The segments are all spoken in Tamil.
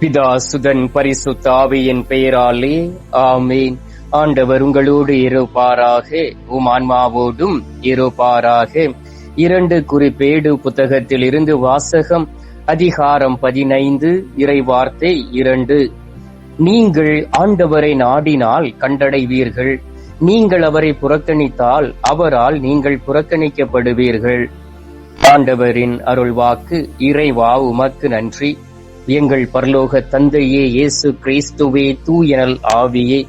பிதா சுதன் பரிசுத்தாவியின் பெயராலே ஆமேன். ஆண்டவர் உங்களோடு இருப்பாராக உம் ஆன்மாவோடும் இருப்பாராக. இரண்டு குறிப்பேடு புத்தகத்தில் இருந்து வாசகம் அதிகாரம் பதினைந்து இறைவார்த்தை இரண்டு. நீங்கள் ஆண்டவரை நாடினால் கண்டடைவீர்கள். நீங்கள் அவரை புறக்கணித்தால் அவரால் நீங்கள் புறக்கணிக்கப்படுவீர்கள். ஆண்டவரின் அருள்வாக்கு இறைவா உமக்கு நன்றி. எங்கள் பரலோக தந்தையே இயேசு கிறிஸ்துவே தூயனல் ஆவியே.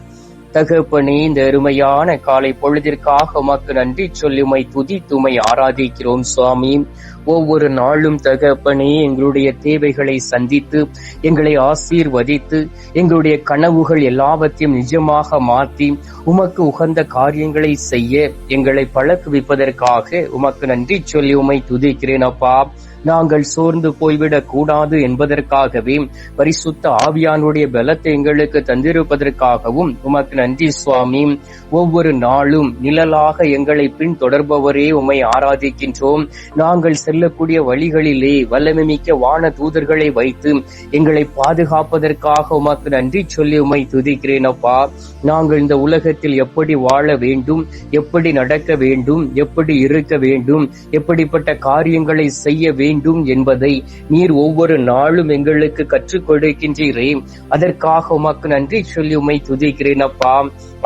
தகப்பனே இந்த அருமையான காலை பொழுதிற்காக உமக்கு நன்றி சொல்லுமை துதி துதித்துமை ஆராதிக்கிறோம் சுவாமி. ஒவ்வொரு நாளும் தகப்பனே எங்களுடைய தேவைகளை சந்தித்து எங்களை ஆசீர்வதித்து எங்களுடைய கனவுகள் எல்லாவற்றையும் நிஜமாக மாற்றி உமக்கு உகந்த காரியங்களை செய்ய எங்களை பழக்குவிப்பதற்காக உமக்கு நன்றி சொல்லி உமை துதிக்கிறேன் அப்பா. நாங்கள் சோர்ந்து போய்விடக் கூடாது என்பதற்காகவே பரிசுத்த ஆவியானுடைய பலத்தை எங்களுக்கு தந்திருப்பதற்காகவும் உமக்கு நன்றி சுவாமி. ஒவ்வொரு நாளும் நிழலாக எங்களை பின் தொடர்பவரே உமை ஆராதிக்கின்றோம். நாங்கள் செல்லக்கூடிய வழிகளிலே வல்லமை மிக்க வான தூதர்களை வைத்து எங்களை பாதுகாப்பதற்காக உமக்கு நன்றி சொல்லி உமை துதிக்கிறேன் அப்பா. நாங்கள் இந்த உலகத்தில் எப்படி வாழ வேண்டும் எப்படி நடக்க வேண்டும் எப்படி இருக்க வேண்டும் எப்படிப்பட்ட காரியங்களை செய்ய வேண்டும் என்பதை நீர் ஒவ்வொரு நாளும் எங்களுக்கு கற்றுக் கொடுக்கின்றீரே. அதற்காக உமக்கு நன்றி சொல்லி உமை துதிக்கிறேன் அப்பா.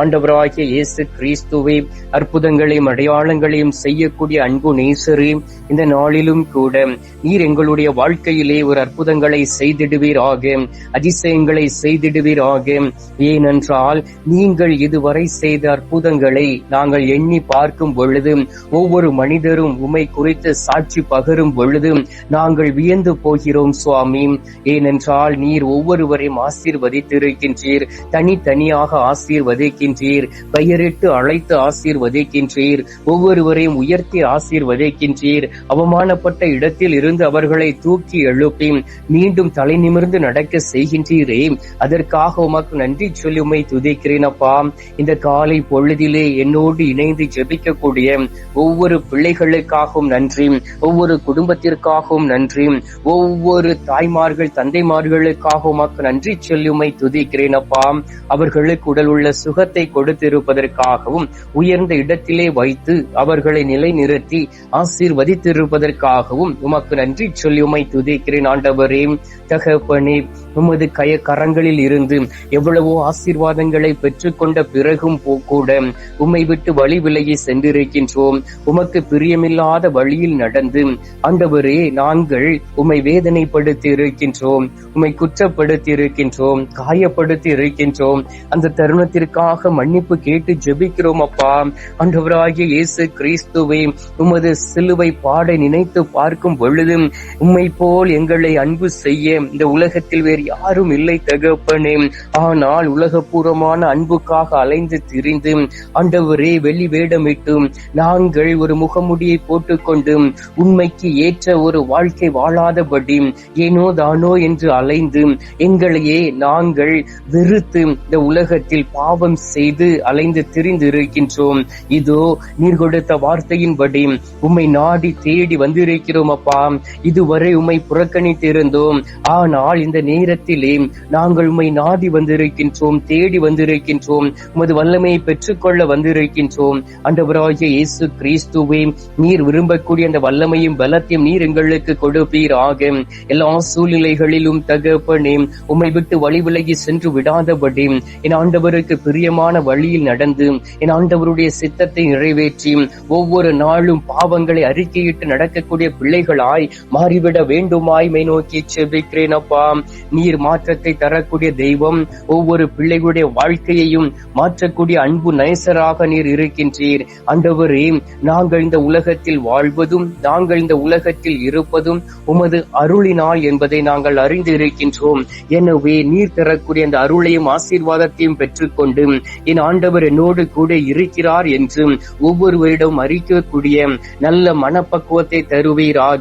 ஆண்டவராகிய இயேசு கிறிஸ்துவை அற்புதங்களையும் அடையாளங்களையும் செய்யக்கூடிய அன்பு நேசரே இந்த நாளிலும் கூட நீர் எங்களுடைய வாழ்க்கையிலே ஒரு அற்புதங்களை செய்திடுவீராக அதிசயங்களை செய்திடுவீராக. ஏனென்றால் நீங்கள் இதுவரை செய்த அற்புதங்களை நாங்கள் எண்ணி பார்க்கும் பொழுது ஒவ்வொரு மனிதரும் உமை குறித்து சாட்சி பகரும் பொழுது நாங்கள் வியந்து போகிறோம் சுவாமி. ஏனென்றால் நீர் ஒவ்வொருவரையும் ஆசீர்வதித்திருக்கின்றீர். தனித்தனியாக ஆசீர்வதிக்க ஆசீர்வதிக்கின்றீர் பெயரிட்டு அழைத்து ஆசீர்வதிக்கின்றீர். ஒவ்வொருவரையும் உயர்த்தி ஆசீர்வதிக்கின்றீர். அவமானப்பட்ட இடத்தில் இருந்து அவர்களை தூக்கி எழுப்பி மீண்டும் தலை நிமிர்ந்து நடக்க செய்கின்றீரே. அதற்காக உமக்கு நன்றி சொல்லி உமை துதிக்கிறேன் அப்பா. இந்த காலை பொழுதிலே என்னோடு இணைந்து ஜெபிக்கக்கூடிய ஒவ்வொரு பிள்ளைகளுக்காகவும் நன்றி. ஒவ்வொரு குடும்பத்திற்காகவும் நன்றி. ஒவ்வொரு தாய்மார்கள் தந்தைமார்களுக்காக உமக்கு நன்றி சொல்லி உமை துதிக்கிறேன் அப்பா. அவர்களுக்கு உடல் உள்ள சுகத்தை கொடுத்திருப்பதற்காகவும் உயர்ந்த இடத்திலே வைத்து அவர்களை நிலைநிறுத்தி ஆசீர்வதித்திருப்பதற்காகவும் உமக்கு நன்றி சொல்லி உமை துதிக்கிறேன். ஆண்டவரே தகப்பனே உமது கய கரங்களில் இருந்து எவ்வளவோ ஆசீர்வாதங்களை பெற்றுக்கொண்ட பிறகும் கூட உம்மை விட்டு வழி விலகி சென்றிருக்கின்றோம். உமக்கு பிரியமில்லாத வழியில் நடந்து ஆண்டவரே நாங்கள் உம்மை வேதனைப்படுத்தி இருக்கின்றோம் உம்மை குற்றப்படுத்தி இருக்கின்றோம் காயப்படுத்தி இருக்கின்றோம் அந்த தருணத்திற்காக மன்னிப்பு கேட்டு ஜெபிக்கிறோம் அப்பா ஆண்டவராகிய இயேசு கிறிஸ்துவை உமது சிலுவை பாடை நினைத்து பார்க்கும் பொழுது உம்மை போல் எங்களை அன்பு செய்ய இந்த உலகத்தில் வேறு யாரும் இல்லை தகப்பனே. ஆனால் உலகபூர்வமான அன்புக்காக அலைந்து திரிந்து ஆண்டவரே வெளி வேடமிட்டு நாங்கள் ஒரு முகமுடியை போட்டுக்கொண்டு உண்மைக்கு ஏற்ற ஒரு வாழ்க்கை வாழாதபடி ஏனோ தானோ என்று அலைந்து எங்களையே நாங்கள் வெறுத்து இந்த உலகத்தில் பாவம் செய்து அலைந்து திரிந்து இருக்கின்றோம் இதோ நீர் கொடுத்த வார்த்தையின்படி உம்மை நாடி தேடி வந்திருக்கிறோம் அப்பா. இதுவரை உம்மை புறக்கணித்து இருந்தோம் ஆனால் இந்த நேரத்திலே நாங்கள் உம்மை நாடி வந்திருக்கின்றோம் தேடி வந்திருக்கின்றோம். உமது வல்லமையை பெற்றுக்கொள்ள வந்திருக்கின்றோம். அண்டவராகிய இயேசு கிறிஸ்துவே நீர் விரும்பக்கூடிய அந்த வல்லமையும் பலத்தையும் நீர் எங்களுக்கு கொடுப்பீராக. எல்லா சூழ்நிலைகளிலும் தகப்பனே உம்மை விட்டு வழி விலகி சென்று விடாதபடி என் ஆண்டவருக்கு பிரியமா நியாயமான வழியில் நடந்து என் ஆண்டவருடைய சித்தத்தை நிறைவேற்றி ஒவ்வொரு நாளும் பாவங்களை அறிக்கையிட்டு நடக்கக்கூடிய பிள்ளைகளாய் மாறிவிட வேண்டுமாய் மை நோக்கி செபிக்கிறேன் அப்பா. நீர் மாற்றத்தை தரக்கூடிய தெய்வம் ஒவ்வொரு பிள்ளைகளுடைய வாழ்க்கையையும் மாற்றக்கூடிய அன்பு நேசராக நீர் இருக்கின்றீர். ஆண்டவரே நாங்கள் இந்த உலகத்தில் வாழ்வதும் நாங்கள் இந்த உலகத்தில் இருப்பதும் உமது அருளினால் என்பதை நாங்கள் அறிந்து இருக்கின்றோம் எனவே நீர் தரக்கூடிய அந்த அருளையும் ஆசீர்வாதத்தையும் பெற்றுக்கொண்டு என் ஆண்டவர் என்னோடு கூட இருக்கிறார் என்றும் ஒவ்வொருவரிடம் அறிக்கக்கூடிய நல்ல மனப்பக்குவத்தை தருவீராக.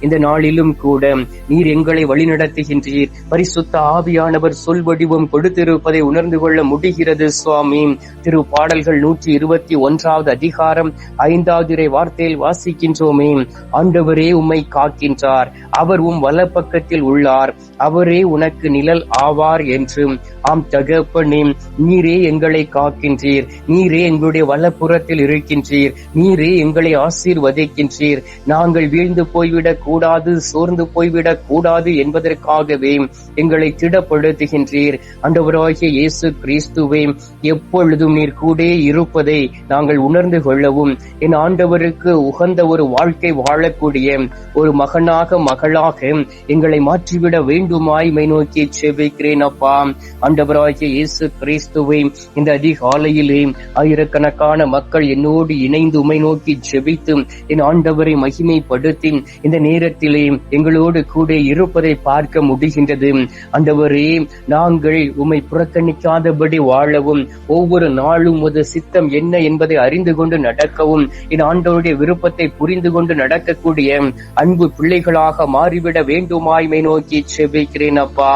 இந்த நாளிலும் கூட நீர் எங்களை வழிநடத்துகின்றீர். பரிசுத்த ஆவியானவர் சொல் வடிவம் கொடுத்திருப்பதை உணர்ந்து கொள்ள முடிகிறது சுவாமி. திரு பாடல்கள் நூற்றி இருபத்தி ஒன்றாவது அதிகாரம் ஐந்தாவது வார்த்தையில் வாசிக்கின்றோமே. ஆண்டவரே உம்மை காக்கின்றார். அவர் உம் வலப்பக்கத்தில் உள்ளார். அவரே உனக்கு நிழல் ஆவார் என்று. ஆம் தகப்பனே நீரே எங்களை காக்கின்றீர். நீரே எங்களுடைய வலப்புறத்தில் இருக்கின்றீர். நீரே எங்களை ஆசீர்வதிக்கின்றீர். நாங்கள் வீழ்ந்து போய்விடக் கூடாது சோர்ந்து போய்விடக் கூடாது என்பதற்காகவே எங்களை திடப்படுத்துகின்றீர். அண்டவராகிய இயேசு கிறிஸ்துவே எப்பொழுதும் நீர் கூட இருப்பதை நாங்கள் உணர்ந்து கொள்ளவும் என் ஆண்டவருக்கு உகந்த ஒரு வாழ்க்கை வாழக்கூடிய ஒரு மகனாக மகளாக எங்களை மாற்றிவிட வேண்டும் வேண்டுமாய் மை நோக்கி செபிக்கிறேன் அப்பா. ஆண்டவராகிய இயேசு கிறிஸ்துவை இந்த அதிகாலையிலே ஆயிரக்கணக்கான மக்கள் என்னோடு இணைந்து உமை நோக்கி ஜெபித்து என் ஆண்டவரை மகிமைப்படுத்தி இந்த நேரத்திலே எங்களோடு கூட இருப்பதை பார்க்க முடிகின்றது. ஆண்டவரே நாங்கள் உமை புறக்கணிக்காதபடி வாழவும் ஒவ்வொரு நாளும் ஒரு சித்தம் என்ன என்பதை அறிந்து கொண்டு நடக்கவும் என் ஆண்டவருடைய விருப்பத்தை புரிந்து கொண்டு நடக்கக்கூடிய அன்பு பிள்ளைகளாக மாறிவிட வேண்டுமாய்மை நோக்கி செபி செபிக்கிறேன் அப்பா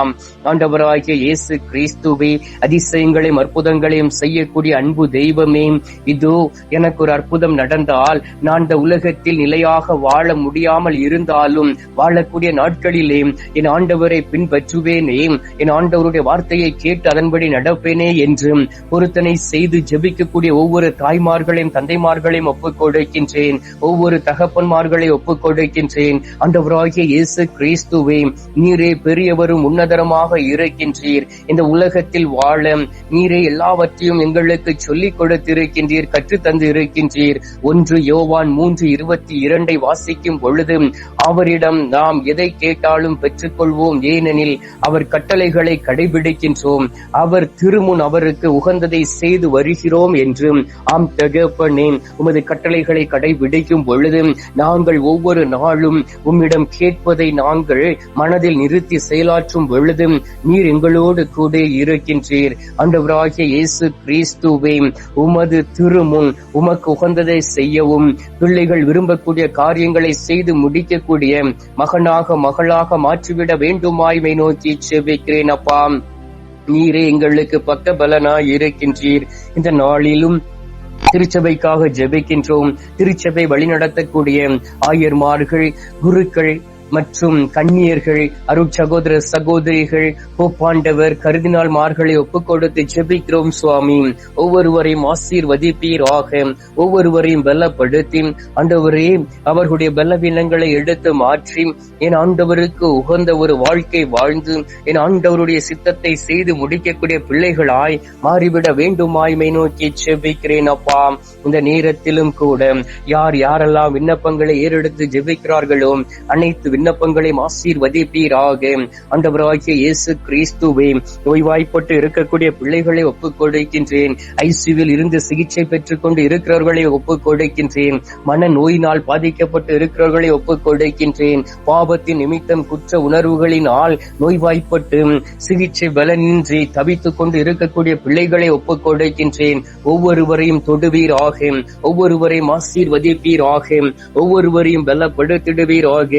ஆண்டவராகிய இயேசு கிறிஸ்துவே அதிசயங்களையும் அற்புதங்களையும் செய்யக்கூடிய அன்பு தெய்வமே. இதோ எனக்கு ஒரு அற்புதம் நடந்தால் நான் இந்த உலகத்தில் நிலையாக வாழ முடியாமல் இருந்தாலும் வாழக்கூடிய நாட்களிலே என் ஆண்டவரை பின்பற்றுவேனே. என் ஆண்டவருடைய வார்த்தையை கேட்டு அதன்படி நடப்பேனே என்று பொருத்தனை செய்து ஜெபிக்கக்கூடிய ஒவ்வொரு தாய்மார்களையும் தந்தைமார்களையும் ஒப்புக் கொடுக்கின்றேன் ஒவ்வொரு தகப்பன்மார்களை ஒப்புக் கொடுக்கின்றேன் ஆண்டவராகிய இயேசு கிறிஸ்துவே நீரே பெரு பெரியவரும் உன்னதரமாக இருக்கின்றீர். இந்த உலகத்தில் வாழ நீரே எல்லாவற்றையும் எங்களுக்கு சொல்லிக் கொடுத்திருக்கின்றீர் கற்றுத் தந்து இருக்கின்றீர் ஒன்று யோவான் மூன்று இருபத்தி இரண்டை வாசிக்கும் பொழுது அவரிடம் நாம் எதை கேட்டாலும் பெற்றுக்கொள்வோம் ஏனெனில் அவர் கட்டளைகளை கடைபிடிக்கின்றோம். அவர் திருமுன் அவருக்கு உகந்ததை செய்து வருகிறோம் என்று ஆம் தகப்பனே உமது கட்டளைகளை கடைபிடிக்கும் பொழுது நாங்கள் ஒவ்வொரு நாளும் உம்மிடம் கேட்பதை நாங்கள் மனதில் நிறுத்தி செயலாற்றும் பொழுதும் நீர் எங்களோடு கூட இருக்கின்றீர். ஆண்டவராகிய இயேசு கிறிஸ்துவை உமது திருமுன் உமக்கு உகந்ததை செய்யவும் பிள்ளைகள் விரும்பக்கூடிய காரியங்களை செய்து முடிக்கக்கூடிய மகனாக மகளாக மாற்றிவிட வேண்டுமாய்மை நோக்கி செவிக்கிறேன் அப்பா. நீரே எங்களுக்கு பக்க பலனாய் இருக்கின்றீர். இந்த நாளிலும் திருச்சபைக்காக ஜெபிக்கின்றோம். திருச்சபை வழிநடத்தக்கூடிய ஆயர்மார்கள் குருக்கள் மற்றும் கன்னியர்கள் அருட்சகோதர சகோதரிகள் போப்பாண்டவர் கருதினால் மார்களை ஒப்புக் கொடுத்து ஜெபிக்கிறோம் சுவாமி. ஒவ்வொருவரையும் ஆசீர்வதிப்பீராக. ஒவ்வொருவரையும் பலப்படுத்தி ஆண்டவரே அவர்களுடைய பலவீனங்களை எடுத்து மாற்றி என் ஆண்டவருக்கு உகந்த ஒரு வாழ்க்கை வாழ்ந்து என் ஆண்டவருடைய சித்தத்தை செய்து முடிக்கக்கூடிய பிள்ளைகளாய் மாறிவிட வேண்டுமாய்மை நோக்கி ஜெபிக்கிறேன் அப்பா. இந்த நேரத்திலும் கூட யார் யாரெல்லாம் விண்ணப்பங்களை ஏறெடுத்து ஜெபிக்கிறார்களோ அனைத்து விண்ணப்பங்களையும் ஆசீர்வதிப்பீராக. ஆண்டவராகிய இயேசு கிறிஸ்துவே நோய்வாய்ப்பட்டு இருக்கக்கூடிய பிள்ளைகளை ஒப்புக் கொடுக்கின்றேன் ஐசியூவில் இருந்து சிகிச்சை பெற்றுக் கொண்டு இருக்கிறவர்களை ஒப்புக் கொடுக்கின்றேன் மன நோயினால் பாதிக்கப்பட்டு இருக்கிறவர்களை ஒப்புக் கொடுக்கின்றேன் பாவத்தின் நிமித்தம் குற்ற உணர்வுகளினால் நோய்வாய்ப்பட்டு சிகிச்சை பலனின்றி தவித்துக் கொண்டு இருக்கக்கூடிய பிள்ளைகளை ஒப்புக் கொடுக்கின்றேன் ஒவ்வொருவரையும் தொடுவீராக ஒவ்வொருவரையும் ஆசீர்வதிப்பீராக ஒவ்வொருவரையும் பலப்படுத்திடுவீராக.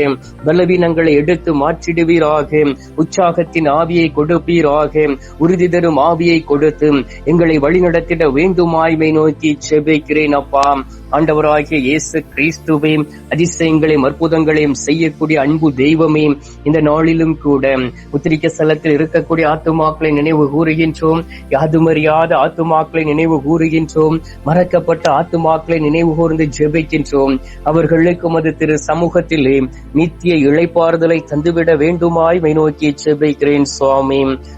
பலவீனங்களை எடுத்து மாற்றிடுவீராக. உற்சாகத்தின் ஆவியை கொடுப்பீராக. உறுதி தரும் ஆவியை கொடுத்து எங்களை வழிநடத்திட வேண்டுமாய்மை நோக்கி செபிக்கிறேன் அப்பா. ஆண்டவராகிய இயேசு கிறிஸ்துவையும் அதிசயங்களையும் அற்புதங்களையும் செய்யக்கூடிய அன்பு தெய்வமே இந்த நாளிலும் கூட உத்திரிக்க ஸ்தலத்தில் இருக்கக்கூடிய ஆத்துமாக்களை நினைவு கூறுகின்றோம். யாதுமறியாத ஆத்துமாக்களை நினைவு கூறுகின்றோம். மறக்கப்பட்ட ஆத்துமாக்களை நினைவு கூர்ந்து ஜெபிக்கின்றோம். அவர்களுக்கு மது திரு சமூகத்திலே நித்திய இழைப்பாறுதலை தந்துவிட வேண்டுமாய் மை நோக்கி ஜெபிக்கிறேன் சுவாமி.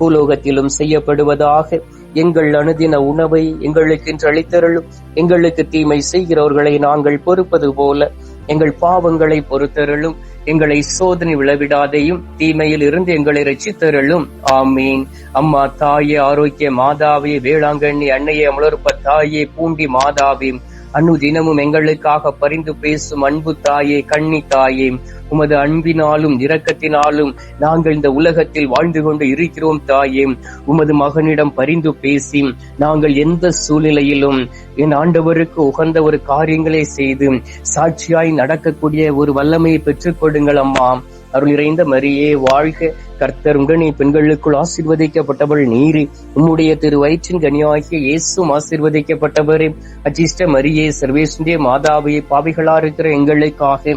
பூலோகத்திலும் செய்யப்படுவதாக. எங்கள் அனுதின உணவை எங்களுக்கு அளித்தருளும். எங்களுக்கு தீமை செய்கிறவர்களை நாங்கள் பொறுப்பது போல. எங்கள் பாவங்களை பொறுத்தருளும். எங்களை சோதனை விளவிடாதையும் தீமையில் இருந்து எங்களை ரசித்தருளும் ஆமீன். அம்மா தாயே ஆரோக்கிய மாதாவே வேளாங்கண்ணி அன்னையே அமலர்ப்ப தாயே பூண்டி மாதாவே. அனு தினமும் எங்களுக்காக பரிந்து பேசும் அன்பு தாயே கண்ணி தாயே. உமது அன்பினாலும் இரக்கத்தினாலும் நாங்கள் இந்த உலகத்தில் வாழ்ந்து கொண்டு இருக்கிறோம் தாயே. உமது மகனிடம் பரிந்து பேசி நாங்கள் எந்த சூழ்நிலையிலும் என் ஆண்டவருக்கு உகந்த ஒரு காரியங்களை செய்து சாட்சியாய் நடக்கக்கூடிய ஒரு வல்லமையை பெற்றுக் கொடுங்கள் அம்மா. அருள் நிறைந்த மரியே வாழ்க. கர்த்தர் உடனே பெண்களுக்குள் ஆசீர்வதிக்கப்பட்டவள் நீரே. உம்முடைய திரு வயிற்றின் கனியாகிய இயேசும் ஆசீர்வதிக்கப்பட்டவரே. அஜிஷ்ட மரியே சர்வேசுடைய மாதாவையே பாவிகளா இருக்கிற எங்களுக்காக